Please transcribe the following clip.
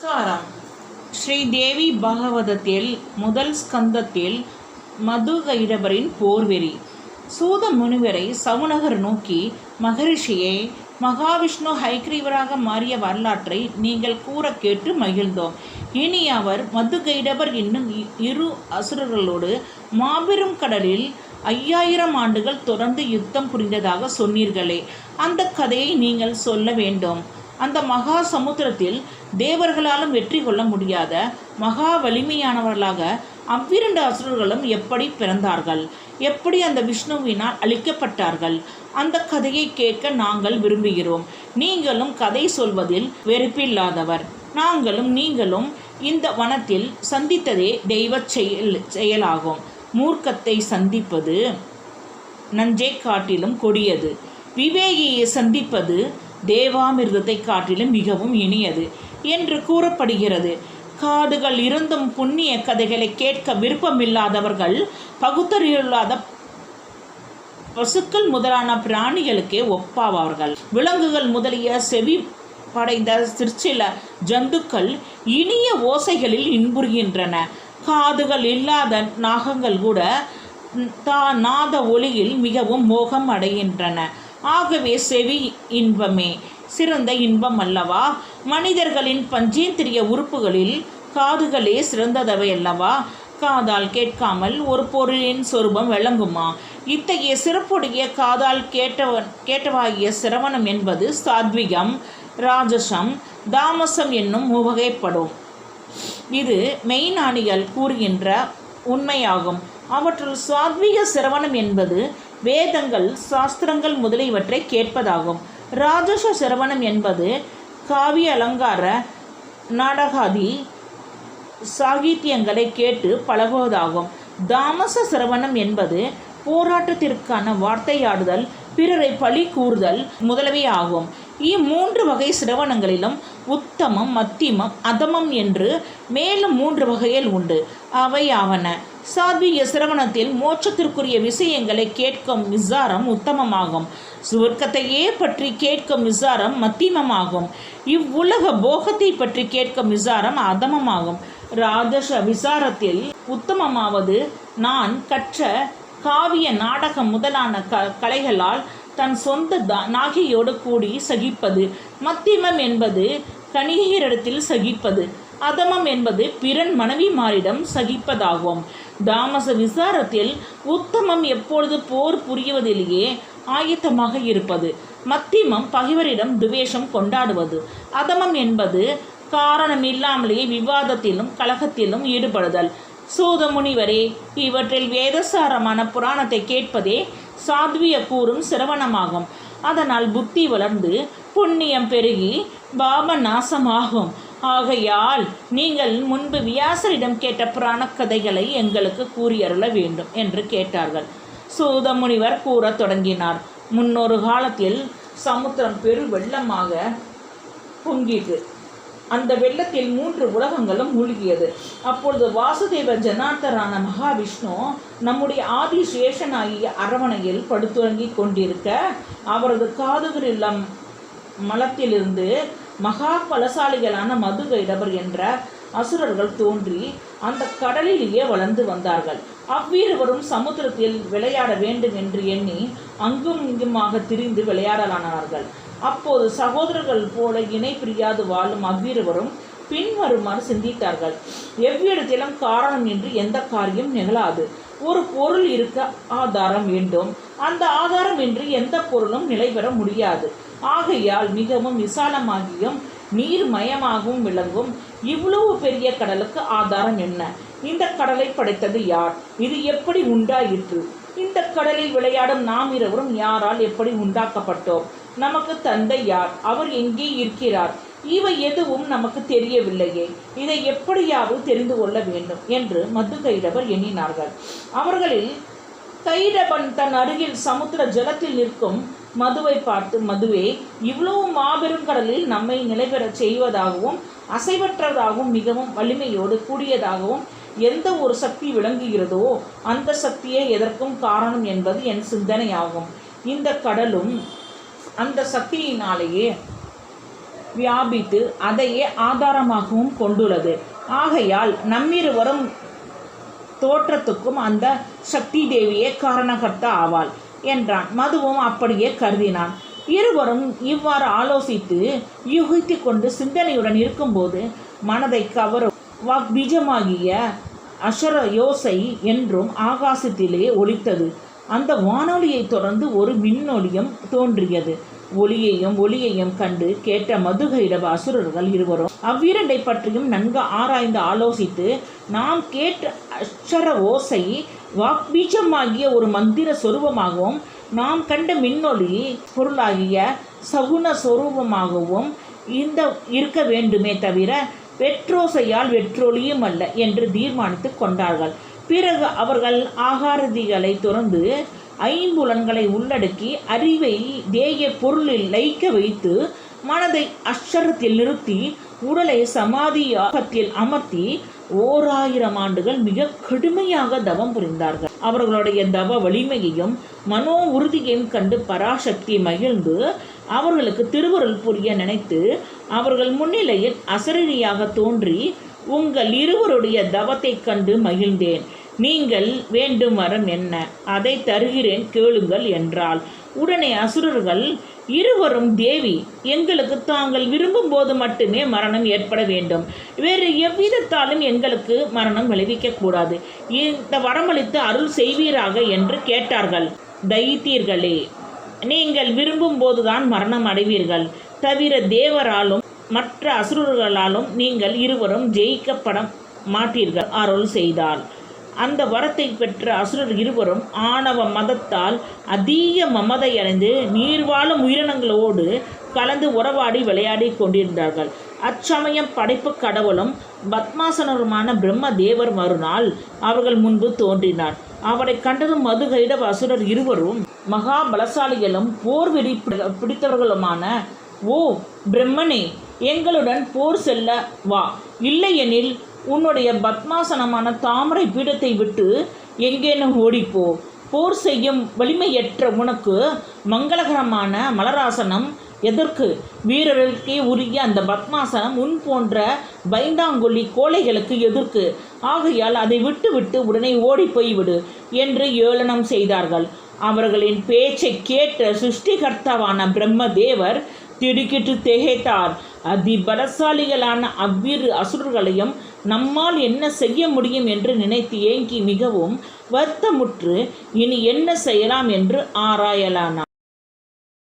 நமஸ்காரம். ஸ்ரீ தேவி பாகவதத்தில் முதல் ஸ்கந்தத்தில் மதுகைடபரின் போர்வெறி. சூத முனிவரை சவுனகர் நோக்கி மகரிஷியே மகாவிஷ்ணு ஹைக்ரீவராக மாறிய வரலாற்றை நீங்கள் கூற கேட்டு மகிழ்ந்தோம். இனி அவர் மதுகைடபர் என்னும் இரு அசுரர்களோடு மாபெரும் கடலில் ஐயாயிரம் ஆண்டுகள் தொடர்ந்து யுத்தம் புரிந்ததாக சொன்னீர்களே. அந்த கதையை நீங்கள் சொல்ல வேண்டும். அந்த மகா சமுத்திரத்தில் தேவர்களாலும் வெற்றி கொள்ள முடியாத மகா வலிமையானவர்களாக அவ்விரண்டு அசுரர்களும் எப்படி பிறந்தார்கள்? எப்படி அந்த விஷ்ணுவினால் அழிக்கப்பட்டார்கள்? அந்த கதையை கேட்க நாங்கள் விரும்புகிறோம். நீங்களும் கதை சொல்வதில் வெறுப்பில்லாதவர். நாங்களும் நீங்களும் இந்த வனத்தில் சந்தித்ததே தெய்வச் செயல் செயலாகும். மூர்க்கத்தை சந்திப்பது நஞ்சை காட்டிலும் கொடியது. விவேகியை சந்திப்பது தேவாமிர்தத்தை காட்டிலும் மிகவும் இனியது என்று கூறப்படுகிறது. காதுகள் இருந்தும் புண்ணிய கதைகளை கேட்க விருப்பமில்லாதவர்கள் பகுத்தறிவில்லாத பசுக்கள் முதலான பிராணிகளுக்கே ஒப்பாவார்கள். விலங்குகள் முதலிய செவி படைந்த சிற்சில ஜந்துக்கள் இனிய ஓசைகளில் இன்புறுகின்றன. காதுகள் இல்லாத நாகங்கள் கூட தா நாத ஒளியில் மிகவும் மோகம் அடைகின்றன. ஆகவே செவி இன்பமே. சிறந்த இன்பம் அல்லவா மனிதர்களின் பஞ்சேந்திரிய உறுப்புகளில் காதுகளே சிறந்ததவை அல்லவா காதால் கேட்காமல் ஒரு பொருளின் சொரூபம் விளங்குமா? இத்தகைய சிறப்புடைய காதால் கேட்டவன் கேட்டவாகிய சிரவணம் என்பது சாத்விகம் ராஜசம் தாமசம் என்னும் வகைப்படும் இது மெய்ஞானிகள் கூறுகின்ற உண்மையாகும். அவற்றுள் சாத்விக சிரவணம் என்பது வேதங்கள் சாஸ்திரங்கள் முதலியவற்றை கேட்பதாகும். ராஜச சிரவணம் என்பது காவிய அலங்கார நாடகாதி சாகித்யங்களை கேட்டு பழகுவதாகும். தாமச சிரவணம் என்பது போராட்டத்திற்கான வார்த்தையாடுதல் பிறரை பழி கூறுதல் முதலவே ஆகும் இம்மூன்று வகை சிரவணங்களிலும் உத்தமம் மத்தியமம் அதமம் என்று மேலும் மூன்று வகையில் உண்டு. அவை ஆவன. சாத்வீக சிரவணத்தில் மோட்சத்திற்குரிய விஷயங்களை கேட்கும் விசாரம் உத்தமமாகும். சுவர்க்கத்தையே பற்றி கேட்கும் விசாரம் மத்தியமமாகும் இவ்வுலக போகத்தை பற்றி கேட்கும் விசாரம் அதமமாகும். ராஜச விசாரத்தில் உத்தமமாவது நான் கற்ற காவிய நாடகம் முதலான க கலைகளால் தன் சொந்த தா நாகியோடு கூடி சகிப்பது மத்தியமம் என்பது கணிகையரிடத்தில் சகிப்பது அதமம் என்பது பிறன் மனைவிமாரிடம் சகிப்பதாகும். தாமச விசாரத்தில் உத்தமம் எப்பொழுது போர் புரிவதிலேயே ஆயத்தமாக இருப்பது மத்தியமம் பகைவரிடம் துவேஷம் கொண்டாடுவது அதமம் என்பது காரணமில்லாமலேயே விவாதத்திலும் கலகத்திலும் ஈடுபடுதல். சூத முனிவரே இவற்றில் வேதசாரமான புராணத்தை கேட்பதே சாத்விய கூறும் சிரவணமாகும். அதனால் புத்தி வளர்ந்து புண்ணியம் பெருகி பாப நாசமாகும் ஆகையால் நீங்கள் முன்பு வியாசரிடம் கேட்ட புராணக் கதைகளை எங்களுக்கு கூறியருள வேண்டும் என்று கேட்டார்கள். சூத முனிவர் கூறத் தொடங்கினார். முன்னொரு காலத்தில் சமுத்திரம் பெரு வெள்ளமாக பொங்கிட்டு அந்த வெள்ளத்தில் மூன்று உலகங்களும் மூழ்கியது. அப்பொழுது வாசுதேவ ஜனார்த்தரான மகாவிஷ்ணு நம்முடைய ஆதி சேஷனாகிய அரவணையில் படுத்துறங்கி கொண்டிருக்க அவரது காதுகளில் மலத்திலிருந்து மகா பலசாலிகளான மதுகைடபர் என்ற அசுரர்கள் தோன்றி அந்த கடலிலேயே வளர்ந்து வந்தார்கள். அவ்வீரவரும் சமுத்திரத்தில் விளையாட வேண்டும் என்று எண்ணி அங்கும் இங்குமாக திரிந்து விளையாடலானார்கள். அப்போது சகோதரர்கள் போல இணை பிரியாது வாழும் அவ்வீரவரும் பின்வருமாறு சிந்தித்தார்கள். எவ்விடத்திலும் காரணம் என்று எந்த காரியம் நிகழாது. ஒரு பொருள் இருக்க ஆதாரம் வேண்டும். அந்த ஆதாரம் என்று எந்த பொருளும் நிலைபெற முடியாது. ஆகையால் மிகவும் விசாலமாகியும் நீர்மயமாகவும் விளங்கும். இவ்வளவு பெரிய கடலுக்கு ஆதாரம் என்ன? இந்த கடலை படைத்தது யார்? இது எப்படி உண்டாயிற்று? இந்த கடலில் விளையாடும் நாம் இருவரும் யாரால் எப்படி உண்டாக்கப்பட்டோம்? நமக்கு தந்தை யார்? அவர் எங்கே இருக்கிறார்? இவை எதுவும் நமக்கு தெரியவில்லையே. இதை எப்படியாவது தெரிந்து கொள்ள வேண்டும் என்று மது கைடவர் எண்ணினார்கள். அவர்களில் கைடபன் தன் அருகில் சமுத்திர ஜலத்தில் நிற்கும் மதுவை பார்த்து மதுவே இவ்வளவு மாபெரும் கடலில் நம்மை நிலைபெறச் செய்வதாகவும் அசைவற்றதாகவும் மிகவும் வலிமையோடு கூடியதாகவும் எந்த ஒரு சக்தி விளங்குகிறதோ அந்த சக்தியே எதற்கும் காரணம் என்பது என் சிந்தனையாகும். இந்த கடலும் அந்த சக்தியினாலேயே வியாபித்து அதையே ஆதாரமாகவும் கொண்டுள்ளது. ஆகையால் நம்மிருவரும் தோற்றத்துக்கும் அந்த சக்தி தேவியே காரணகர்த்தா ஆவாள். என்றான். மதுவும் அப்படியே கருதினான். இருவரும் இவ்வாறு ஆலோசித்து யூகித்து கொண்டு சிந்தனையுடன் இருக்கும்போது மனதை கவரும் வாக்பீஜமாகிய அஷர யோசை என்றும் ஆகாசத்திலே ஒலித்தது. அந்த வானொலியை தொடர்ந்து ஒரு மின்னொலியும் தோன்றியது. ஒளியையும் ஒளியையும் கண்டு கேட்ட மதுகைடவ அசுரர்கள் இருவரும் அவ்விரண்டை பற்றியும் நன்கு ஆராய்ந்து ஆலோசித்து நாம் கேட்ட அக்ஷர ஓசை வாக்பீஜமாகிய ஒரு மந்திர சொரூபமாகவும் நாம் கண்ட மின்னொளி பொருளாகிய சகுன சொரூபமாகவும் இந்த இருக்க வேண்டுமே தவிர வெற்றோசையால் வெற்றொலியும் அல்ல என்று தீர்மானித்து கொண்டார்கள். பிறகு அவர்கள் ஆகாரதிகளை துறந்து ஐம்புலன்களை உள்ளடக்கி அறிவை தேய பொருளில் லைக்க வைத்து மனதை அக்ஷரத்தில் நிறுத்தி உடலை சமாதியாகத்தில் அமர்த்தி ஓராயிரம் ஆண்டுகள் மிக கடுமையாக தவம் புரிந்தார்கள். அவர்களுடைய தவ வலிமையையும் மனோ உறுதியையும் கண்டு பராசக்தி மகிழ்ந்து அவர்களுக்கு திருவருள் புரிய நினைத்து அவர்கள் முன்னிலையில் அசரணியாக தோன்றி உங்கள் இருவருடைய தவத்தைக் கண்டு மகிழ்ந்தேன். நீங்கள் வேண்டும் வரம் என்ன? அதை தருகிறேன் கேளுங்கள் என்றாள். உடனே அசுரர்கள் இருவரும் தேவி எங்களுக்கு தாங்கள் விரும்பும் போது மட்டுமே மரணம் ஏற்பட வேண்டும். வேறு எவ்விதத்தாலும் எங்களுக்கு மரணம் விளைவிக்கக்கூடாது இந்த வரமளித்து அருள் செய்வீராக என்று கேட்டார்கள். தைத்தீர்களே நீங்கள் விரும்பும் போதுதான் மரணம் அடைவீர்கள். தவிர தேவராலும் மற்ற அசுரர்களாலும் நீங்கள் இருவரும் ஜெயிக்கப்பட மாட்டீர்கள் அருள் செய்தால் அந்த வரத்தை பெற்ற அசுரர் இருவரும் ஆணவ மதத்தால் அதிக மமதை அடைந்து நீர்வாழும் உயிரினங்களோடு கலந்து உறவாடி விளையாடி கொண்டிருந்தார்கள். அச்சமயம் படைப்பு கடவுளும் பத்மாசனருமான பிரம்ம தேவர் மறுநாள் அவர்கள் முன்பு தோன்றினார். அவரை கண்டதும் மதுகைடவ அசுரர் இருவரும் மகா பலசாலிகளும் போர் வெறி பிடி- பிடித்தவர்களுமான ஓ பிரம்மனே எங்களுடன் போர் செல்ல வா. இல்லையெனில் உன்னுடைய பத்மாசனமான தாமரை பீடத்தை விட்டு எங்கேனும் ஓடிப்போ. போர் செய்யும் வலிமையற்ற உனக்கு மங்களகரமான மலராசனம் எதற்கு? வீரர்களுக்கே உரிய அந்த பத்மாசனம் உன் போன்ற பைந்தாங்குழி கோழைகளுக்கு எதிர்க்கு ஆகையால் அதை விட்டுவிட்டு உடனே ஓடி போய்விடு என்று ஏளனம் செய்தார்கள். அவர்களின் பேச்சை கேட்ட சிருஷ்டிகர்த்தாவான பிரம்மதேவர் திடுக்கிட்டு திகைத்தார். அதிபலசாலிகளான அவ்விரு அசுரர்களையும் நம்மால் என்ன செய்ய முடியும் என்று நினைத்து ஏங்கி மிகவும் வருத்தமுற்று இனி என்ன செய்யலாம் என்று ஆராயலானான்